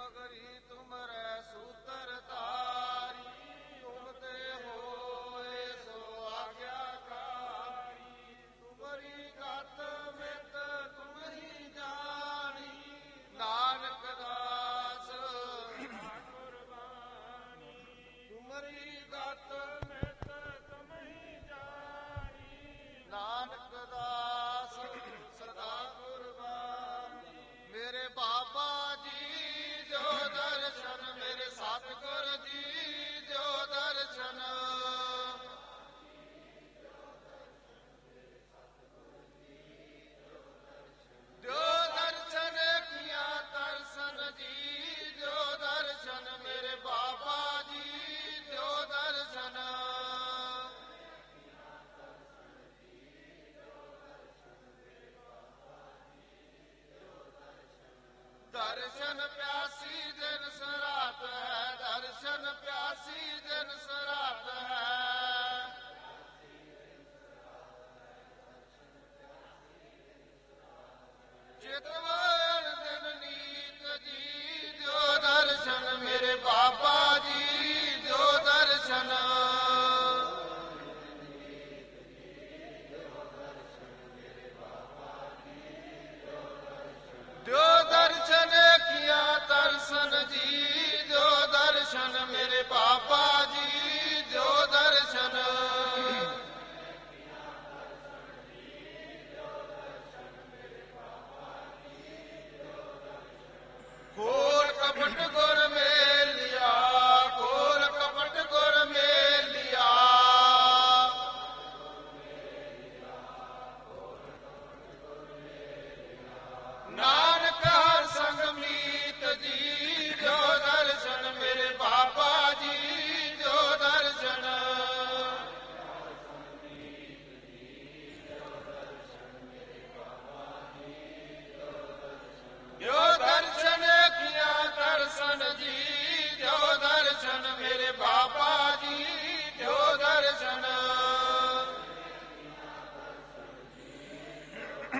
ਮਗਰੀ ਤੁਮਰੈ ਸੂਤਰ ਧਾਰੀ।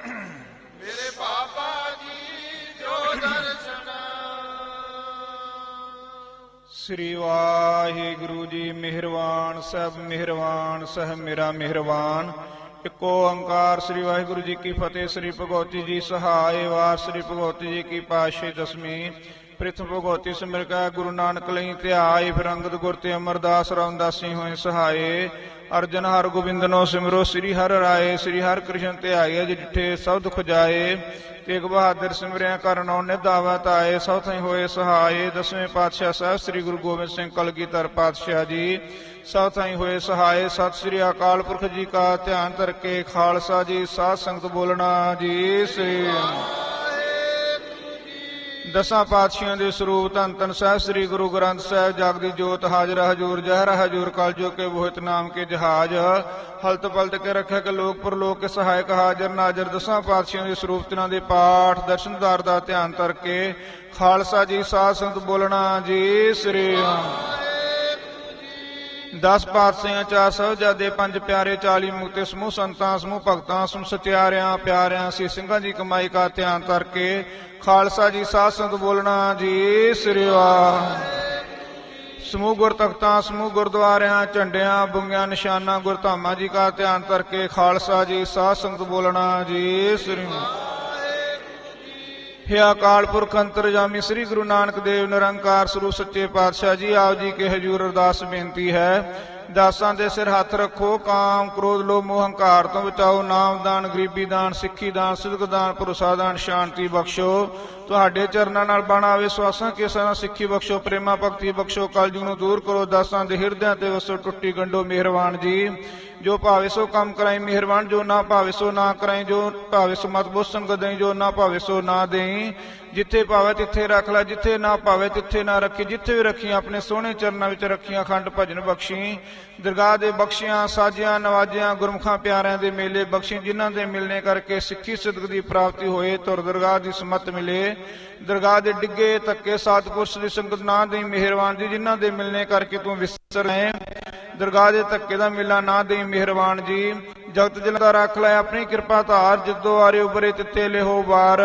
ਮੇਰੇ ਬਾਬਾ ਜੀ ਜੋ ਦਰਸ਼ਨ। ਸ੍ਰੀ ਵਾਹਿਗੁਰੂ ਜੀ, ਮਿਹਰਬਾਨ, ਸਭ ਮਿਹਰਬਾਨ, ਸਹ ਮੇਰਾ ਮਿਹਰਬਾਨ। ਇਕ ਓੰਕਾਰ ਸ੍ਰੀ ਵਾਹਿਗੁਰੂ ਜੀ ਕੀ ਫਤਿਹ, ਸ੍ਰੀ ਭਗਵਤੀ ਜੀ ਸਹਾਇ ਵਾਰ, ਸ੍ਰੀ ਭਗਵਤੀ ਜੀ ਕੀ ਪਾਸ਼ੇ ਦਸਵੀਂ ਪ੍ਰਿਥ ਭਗਵਤੀ ਸਿਮਰ ਕਾ, ਗੁਰੂ ਨਾਨਕ ਲਈ ਧਿਆਏ, ਫਿਰ ਅੰਗਦ ਗੁਰ ਤੇ ਅਮਰਦਾਸ ਰਾਮਦਾਸੀ ਹੋਏ ਸਹਾਏ। ਅਰਜਨ ਹਰ ਗੋਬਿੰਦਨੋ ਸਿਮਰੋ, ਸ੍ਰੀ ਹਰਿ ਰਾਏ, ਸ੍ਰੀ ਹਰਿ ਕ੍ਰਿਸ਼ਨ ਧਿਆਏ ਜਿ ਡਿਠੇ ਸਭ ਦੁਖ ਜਾਏ। ਤੇਗ ਬਹਾਦਰ ਸਿਮਰਿਆ ਕਰਨੋ ਨਿਦਾਵਤ ਆਏ ਸਭ ਥਾਈ ਹੋਏ ਸਹਾਏ। ਦਸਵੇਂ ਪਾਤਸ਼ਾਹ ਸਾਹਿਬ ਸ੍ਰੀ ਗੁਰੂ ਗੋਬਿੰਦ ਸਿੰਘ ਕਲਗੀਧਰ ਪਾਤਸ਼ਾਹ ਜੀ। ਸਭ ਥਾਈ ਹੋਏ ਸਹਾਏ, ਸਤਿ ਸ੍ਰੀ ਅਕਾਲ ਪੁਰਖ ਜੀ ਕਾ ਧਿਆਨ ਧਰ ਕੇ, ਖਾਲਸਾ ਜੀ, ਸਾਧ ਸੰਗਤ ਬੋਲਣਾ ਜੀ ਸ੍ਰੀ ਦਸਾਂ ਪਾਤਸ਼ਾਹਾਂ ਦੇ ਸਰੂਪ ਧੰਨ ਧੰਨ ਸਾਹਿਬ, ਸ੍ਰੀ ਗੁਰੂ ਗ੍ਰੰਥ ਸਾਹਿਬ, ਜਗ ਦੀ ਜੋਤ, ਹਾਜ਼ਰ ਹਜੂਰ, ਜਹਰ ਹਜੂਰ, ਕਲ ਜੋ ਕੇ ਬੋਹਿਤ ਨਾਮ ਕੇ ਜਹਾਜ, ਹਲਤ ਪਲਟ ਕੇ ਰੱਖਿਆ ਕਿ ਲੋਕ ਪਰਲੋਕ ਕੇ ਸਹਾਇਕ ਹਾਜ਼ਰ, ਨਾਜ਼ਰ, ਦਸਾਂ ਪਾਤਸ਼ਾਹਾਂ ਦੇ ਸਰੂਪ, ਤਿਨਾਂ ਦੇ ਪਾਠ ਦਰਸ਼ਨਦਾਰ ਦਾ ਧਿਆਨ ਧਰ ਕੇ, ਖਾਲਸਾ ਜੀ, ਸਾਧ ਸੰਗਤ ਬੋਲਣਾ ਜੀ, ਸ੍ਰੀ ਦਸ ਪਾਤਸ਼ਾਹਾਂ ਚਾਰ ਸਾਹਿਬਜ਼ਾਦੇ ਪੰਜ ਪਿਆਰੇ 40 ਮੁਕਤੇ ਸਮੂਹ ਸੰਤਾਂ, ਸਮੂਹ ਭਗਤਾਂ, ਸਮੂਹ ਸਤਿਆਰਿਆਂ ਪਿਆਰਿਆਂ ਸੀ ਸਿੰਘਾਂ ਦੀ ਕਮਾਈ ਕਾ ਧਿਆਨ ਕਰਕੇ ਖਾਲਸਾ ਜੀ, ਸਾਧ ਸੰਤ ਬੋਲਣਾ ਜੀ, ਸ੍ਰੀ ਵਾਹਿਗੁਰੂ। ਸਮੂਹ ਗੁਰ ਤਖਤਾਂ ਸਮੂਹ ਗੁਰਦੁਆਰਿਆਂ, ਝੰਡਿਆਂ, ਬੁੰਗਿਆਂ, ਨਿਸ਼ਾਨਾਂ, ਗੁਰਧਾਮਾਂ ਜੀ ਕਾ ਧਿਆਨ ਕਰਕੇ ਖਾਲਸਾ ਜੀ, ਸਾਧ ਸੰਤ ਬੋਲਣਾ ਜੀ, ਸ੍ਰੀ ਹੇ ਅਕਾਲ ਪੁਰਖ ਅੰਤਰਜਾਮੀ, ਸ੍ਰੀ ਗੁਰੂ ਨਾਨਕ ਦੇਵ ਨਿਰੰਕਾਰ ਸਰੂਪ ਸੱਚੇ ਪਾਤਸ਼ਾਹ ਜੀ, ਆਪ ਜੀ ਕੇ ਹਜੂਰ ਅਰਦਾਸ ਬੇਨਤੀ ਹੈ ਦਾਸਾਂ ਦੇ ਸਿਰ ਹੱਥ ਰੱਖੋ, ਕਾਮ, ਕ੍ਰੋਧ, ਲੋਭ, ਮੋਹ, ਹੰਕਾਰ ਤੋਂ ਬਚਾਓ, ਨਾਮ ਦਾਨ, ਗਰੀਬੀ ਦਾਨ, ਸਿੱਖੀ ਦਾਨ, ਸਿਦਕ ਦਾਨ, ਭਰੋਸਾ ਦਾਨ, ਸ਼ਾਂਤੀ ਬਖਸ਼ੋ। ਤੁਹਾਡੇ ਚਰਨਾਂ ਨਾਲ ਬਣ ਆਵੇ ਸਵਾਸਾਂ ਕੇ ਸਨਾ ਸਿੱਖੀ ਬਖਸ਼ੋ, ਪ੍ਰੇਮਾ ਭਗਤੀ ਬਖਸ਼ੋ, ਕਲਯੁਗ ਨੂੰ ਦੂਰ ਕਰੋ, ਦਾਸਾਂ ਦੇ ਹਿਰਦਿਆਂ ਤੇ ਵਸੋ, ਟੁੱਟੀ ਗੰਡੋ ਮਿਹਰਬਾਨ ਜੀ। ਜੋ ਭਾਵੇ ਸੋ ਕੰਮ ਕਰਾਈ, ਮਿਹਰਬਾਨ ਜੋ ਨਾ ਭਾਵੇ ਸੋ ਨਾ ਕਰਾਈ, ਜੋ ਭਾਵੇ ਸੋ ਮਤ ਬੋਸਨ ਗਦਈ ਜੋ ਨਾ ਭਾਵੇ ਸੋ ਨਾ ਦੇਈ। ਜਿੱਥੇ ਭਾਵੇ ਤਿੱਥੇ ਰੱਖ ਲੈ, ਜਿੱਥੇ ਨਾ ਭਾਵੇ ਤਿੱਥੇ ਨਾ ਰੱਖੀ, ਜਿੱਥੇ ਵੀ ਰੱਖੀਆਂ, ਆਪਣੇ ਸੋਹਣੇ ਚਰਨਾਂ ਵਿੱਚ ਰੱਖੀਆਂ ਖੰਡ ਭਜਨ ਬਖਸ਼ੀ। ਦਰਗਾਹ ਦੇ ਬਖਸ਼ੀਆਂ, ਸਾਜਿਆਂ, ਨਵਾਜਿਆਂ, ਗੁਰਮੁਖਾਂ ਪਿਆਰਿਆਂ ਦੇ ਮੇਲੇ ਬਖਸ਼ੀ, ਜਿਨ੍ਹਾਂ ਦੇ ਮਿਲਣੇ ਕਰਕੇ ਸਿੱਖੀ ਸਿਦਕ ਦੀ ਪ੍ਰਾਪਤੀ ਹੋਏ ਤੁਰ ਦਰਗਾਹ ਦੀ ਸਮਤ ਮਿਲੇ। ਦਰਗਾਹ ਦੇ ਡਿੱਗੇ ਤੱਕੇ ਸਤਿਪੁਰਸ਼ ਦੀ ਸੰਗਤ ਨਾ ਦੇ ਮਿਹਰਬਾਨ ਜੀ, ਜਿਨ੍ਹਾਂ ਦੇ ਮਿਲਣੇ ਕਰਕੇ ਤੂੰ ਵਿਸਰ ਹੈ ਦਰਗਾਹ ਦੇ ਧੱਕੇ ਦਾ ਮੇਲਾ ਨਾ ਦੇਈ ਮਿਹਰਬਾਨ ਜੀ। ਜਗਤ ਜਲਦਾ ਰੱਖ ਲੈ, ਆਪਣੀ ਕਿਰਪਾ ਧਾਰ ਜਿੱਦੋ ਆਰੇ ਉਬਰੇ ਤਿੱਤੇ ਲਿਹੋ ਵਾਰ।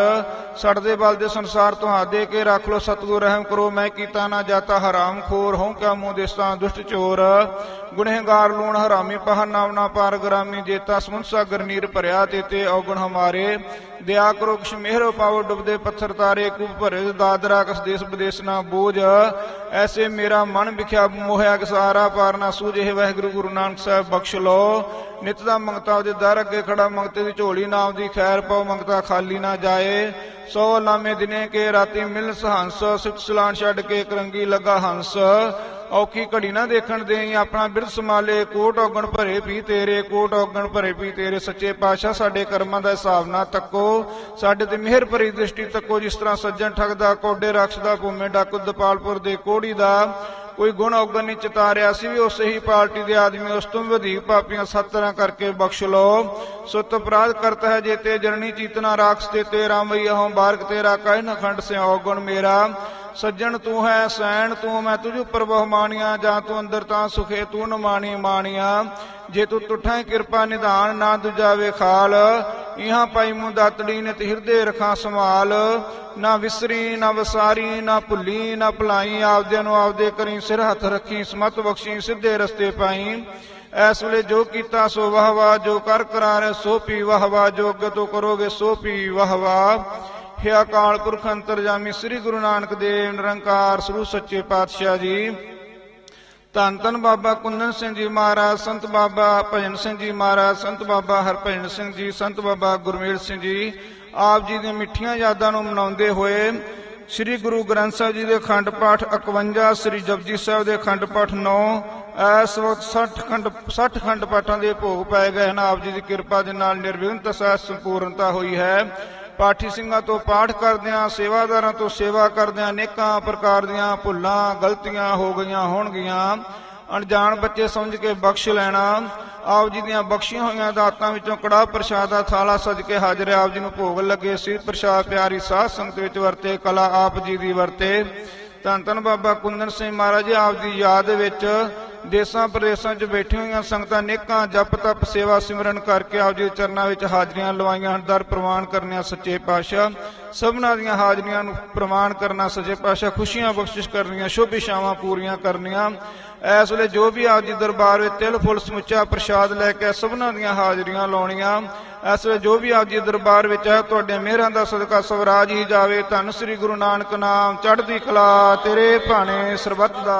ਸੜਦੇ ਬਲ ਦੇ ਸੰਸਾਰ ਤੁਹਾਡੇ ਕੇ ਰੱਖ ਲੋ ਸਤਿਗੁਰ ਰਹਿਮ ਕਰੋ, ਮੈਂ ਕੀਤਾ ਨਾ ਜਾਤਾ ਹਰਾਮ ਖੋਰ ਹੋਂ ਕਾ ਮੂੰਹ ਦੇਸਤਾ ਦੁਸ਼ਟ ਚੋਰ। ਗੁਨਹਗਾਰ ਲੂਣ ਹਰਾਮੀ ਪਹ ਨਾਮ ਨਾ ਪਾਰ, ਗਰਾਮੀ ਜੇਤਾ ਸਮੁੰਦ ਸਾਗਰ ਨੀਰ ਭਰਿਆ ਤੇਤੇ ਔਗਣ ਹਮਾਰੇ। ਦਇਆ ਕਰੋ ਕਿਛ ਮਿਹਰ ਪਾਵੋ, ਡੁੱਬਦੇ ਪੱਥਰ ਤਾਰੇ, ਕੂਪ ਭਰੇ ਦਾਦਰਾ, ਕਸ ਦੇਸ ਵਿਦੇਸ ਨਾ ਬੋਝ। ਐਸੇ ਮੇਰਾ ਮਨ ਵਿਖਿਆ ਮੋਹਿਆ ਕਿਸਾਰਾ ਪਾਰ ਨਾ ਸੂਝੇ ਵਾਹਿਗੁਰੂ, ਗੁਰੂ ਨਾਨਕ ਸਾਹਿਬ, ਬਖਸ਼ ਲੋ ਨਿਤ ਦਾ ਮੰਗਤਾ ਦੇ ਦਰ ਅੱਗੇ ਖੜਾ, ਮੰਗਤੇ ਦੀ ਝੋਲੀ ਨਾਮ ਦੀ ਖੈਰ ਪਾਓ, ਮੰਗਤਾ ਖਾਲੀ ਨਾ ਜਾਏ। ਸੋ ਲਾਮੇ ਦਿਨੇ ਕੇ ਰਾਤੀ ਮਿਲ ਸਹੰਸ, ਸਿੱਖ ਸਲਾਨ ਛੱਡ ਕੇ ਕਰੰਗੀ ਲੱਗਾ ਹੰਸ। ਔਖੀ ਘੜੀ ਨਾ ਦੇਖਣ ਦੇਈ, ਆਪਣਾ ਬਿਰਦ ਸਮਾਲੇ ਕੋਟ ਔਗਣ ਭਰੇ ਵੀ ਤੇਰੇ, ਕੋਟ ਔਗਣ ਭਰੇ ਵੀ ਤੇਰੇ। ਸੱਚੇ ਪਾਤਸ਼ਾਹ, ਸਾਡੇ ਕਰਮਾਂ ਦਾ ਹਿਸਾਬ ਨਾ ਤੱਕੋ। ਸਾਡੇ ਤੇ ਮਿਹਰ ਭਰੀ ਦ੍ਰਿਸ਼ਟੀ ਤੱਕੋ, ਜਿਸ ਤਰ੍ਹਾਂ ਸੱਜਣ ਠਗਦਾ, ਕੋਡੇ ਰੱਖਦਾ, ਭੂਮੇ ਡਾਕੂ ਦਪਾਲਪੁਰ ਦੇ ਕੋੜੀ ਦਾ। ਕੋਈ ਗੁਣ ਔਗਣ ਨਹੀਂ ਚਿਤਾਰਿਆ ਸੀ ਵੀ ਉਸੇ ਹੀ ਪਾਰਟੀ ਦੇ ਆਦਮੀ ਉਸ ਤੋਂ ਵੀ ਵਧੇਕ ਪਾਪੀਆਂ ਸੱਤ ਤਰ੍ਹਾਂ ਕਰਕੇ ਬਖਸ਼ ਲੋ ਸੁਤ ਅਪਰਾਧ ਕਰਤਾ ਹੈ ਜੇ ਤੇ ਜਰਣੀ ਚੀਤਨਾ ਰਾਖਸ ਤੇ ਤੇ ਰਾਮਈਆ ਹਉ, ਬਾਰਕ ਤੇਰਾ, ਕਹਿ ਨਖੰਡ ਖੰਡ ਸੇ ਔਗਣ ਮੇਰਾ। ਸੱਜਣ ਤੂੰ ਹੈ, ਸੈਣ ਤੂੰ, ਮੈਂ ਤੁਝ ਉੱਪਰ ਬਹੁਮਾਨੀਆਂ, ਜਾਂ ਤੂੰ ਅੰਦਰ ਤਾਂ ਸੁਖੇ, ਤੂੰ ਨ ਮਾਣੀਆਂ। ਜੇ ਤੂੰ ਤੁਠਾਂ ਕਿਰਪਾ ਨਿਧਾਨ, ਨਾ ਦੁਜਾਵੇ ਖਾਲ। ਇਹਾਂ ਪਾਈ ਮੂੰ ਦਾਤੜੀ ਨੇ ਤੇ ਹਿਰਦੇ ਰਖਾਂ ਸੰਭਾਲ। ਨਾ ਵਿਸਰੀ, ਨਾ ਵਸਾਰੀ, ਨਾ ਭੁੱਲੀ, ਨਾ ਭੁਲਾਈ। ਆਪਦੇ ਨੂੰ ਆਪਦੇ ਕਰੀ ਸਿਰ ਹੱਥ ਰੱਖੀ, ਸਮਤ ਬਖਸ਼ੀ, ਸਿੱਧੇ ਰਸਤੇ ਪਾਈ। ਐਸ ਵੇਲੇ ਜੋ ਕੀਤਾ ਸੋ ਵਾਹ ਵਾਹ, ਜੋ ਕਰ ਕਰਾਰ ਸੋ ਪੀ ਵਾਹ ਵਾਹ, ਜੋ ਅੱਗੇ ਤੋਂ ਕਰੋਗੇ ਸੋ ਪੀ ਵਾਹ। ਵਾਹ ਹੈ ਅਕਾਲ ਪੁਰਖ ਅੰਤਰਜਾਮੀ ਸ੍ਰੀ ਗੁਰੂ ਨਾਨਕ ਦੇਵ, ਨਿਰੰਕਾਰ ਸਰੂ ਸੱਚੇ ਪਾਤਸ਼ਾਹ ਜੀ। ਧੰਨ ਧੰਨ ਬਾਬਾ ਕੁੰਦਨ ਸਿੰਘ ਜੀ ਮਹਾਰਾਜ, ਸੰਤ ਬਾਬਾ ਭਜਨ ਸਿੰਘ ਜੀ ਮਹਾਰਾਜ, ਸੰਤ ਬਾਬਾ ਹਰਭਜਨ ਸਿੰਘ ਜੀ, ਸੰਤ ਬਾਬਾ ਗੁਰਮੇਲ ਸਿੰਘ ਜੀ, ਆਪ ਜੀ ਦੀਆਂ ਮਿੱਠੀਆਂ ਯਾਦਾਂ ਨੂੰ ਮਨਾਉਂਦੇ ਹੋਏ ਸ੍ਰੀ ਗੁਰੂ ਗ੍ਰੰਥ ਸਾਹਿਬ ਜੀ ਦੇ ਖੰਡ ਪਾਠ 51 ਸ੍ਰੀ ਜਪਜੀ ਸਾਹਿਬ ਦੇ ਖੰਡ ਪਾਠ 9 ਇਸ ਵਕਤ 60 ਖੰਡ 60 ਖੰਡ ਪਾਠਾਂ ਦੇ ਭੋਗ ਪਾਏ ਗਏ ਹਨ। ਆਪ ਜੀ ਦੀ ਕਿਰਪਾ ਦੇ ਨਾਲ ਨਿਰਵਿਘਨਤਾ ਸਹਿ ਸੰਪੂਰਨਤਾ ਹੋਈ ਹੈ। ਪਾਠੀ ਸਿੰਘਾਂ ਤੋਂ ਪਾਠ ਕਰਦਿਆਂ, ਸੇਵਾਦਾਰਾਂ ਤੋਂ ਸੇਵਾ ਕਰਦਿਆਂ ਅਨੇਕਾਂ ਪ੍ਰਕਾਰ ਦੀਆਂ ਭੁੱਲਾਂ, ਗਲਤੀਆਂ ਹੋ ਗਈਆਂ ਹੋਣਗੀਆਂ। ਅਣਜਾਣ ਬੱਚੇ ਸਮਝ ਕੇ ਬਖਸ਼ ਲੈਣਾ, ਆਪ ਜੀ ਦੀਆਂ ਬਖਸ਼ੀਆਂ ਹੋਈਆਂ ਦਾਤਾਂ ਵਿੱਚੋਂ ਕੜਾ ਪ੍ਰਸ਼ਾਦ ਦਾ ਥਾਲਾ ਸਜ ਕੇ ਹਾਜ਼ਰ ਹੈ। ਆਪ ਜੀ ਨੂੰ ਭੋਗ ਲੱਗੇ। ਸੀ ਪ੍ਰਸ਼ਾਦ ਪਿਆਰੀ ਸਾਧ ਸੰਗਤ ਵਿੱਚ ਵਰਤੇ, ਕਲਾ ਆਪ ਜੀ ਦੀ ਵਰਤੇ। ਧੰਨ ਧੰਨ ਬਾਬਾ ਕੁੰਦਨ ਸਿੰਘ ਮਹਾਰਾਜ, ਆਪ ਦੀ ਯਾਦ ਵਿੱਚ ਦੇਸਾਂ ਪ੍ਰਦੇਸਾਂ 'ਚ ਬੈਠੀਆਂ ਹੋਈਆਂ ਸੰਗਤਾਂ ਨੇਕਾਂ ਜਪ ਤਪ ਸੇਵਾ ਸਿਮਰਨ ਕਰਕੇ ਆਪ ਜੀ ਦੇ ਚਰਨਾਂ ਵਿੱਚ ਹਾਜ਼ਰੀਆਂ ਲਵਾਈਆਂ ਹਨ। ਦਰ ਪ੍ਰਵਾਨ ਕਰਨਿਆ ਸੱਚੇ ਪਾਤਸ਼ਾਹ। ਸਭਨਾਂ ਦੀਆਂ ਹਾਜ਼ਰੀਆਂ ਨੂੰ ਪ੍ਰਵਾਨ ਕਰਨਾ ਸੱਚੇ ਪਾਤਸ਼ਾਹ। ਖੁਸ਼ੀਆਂ ਬਖਸ਼ਿਸ਼ ਕਰਨੀਆਂ ਸ਼ੁਭ ਇਛਾਵਾਂ ਪੂਰੀਆਂ ਕਰਨੀਆਂ। ਇਸ ਵੇਲੇ ਜੋ ਵੀ ਆਪ ਜੀ ਦਰਬਾਰ ਵਿੱਚ ਤਿਲ, ਫੁੱਲ, ਸਮੁੱਚਾ ਪ੍ਰਸ਼ਾਦ ਲੈ ਕੇ ਸਭਨਾਂ ਦੀਆਂ ਹਾਜ਼ਰੀਆਂ ਲਾਉਣੀਆਂ, ਇਸ ਵੇਲੇ ਜੋ ਵੀ ਆਪ ਜੀ ਦਰਬਾਰ ਵਿੱਚ ਹੈ, ਤੁਹਾਡੇ ਮਿਹਰਾਂ ਦਾ ਸਦਕਾ ਸਵਰਾਜ ਹੀ ਜਾਵੇ। ਧੰਨ ਸ੍ਰੀ ਗੁਰੂ ਨਾਨਕ ਨਾਮ, ਚੜ੍ਹਦੀ ਕਲਾ ਤੇਰੇ ਭਾਣੇ ਸਰਬੱਤ ਦਾ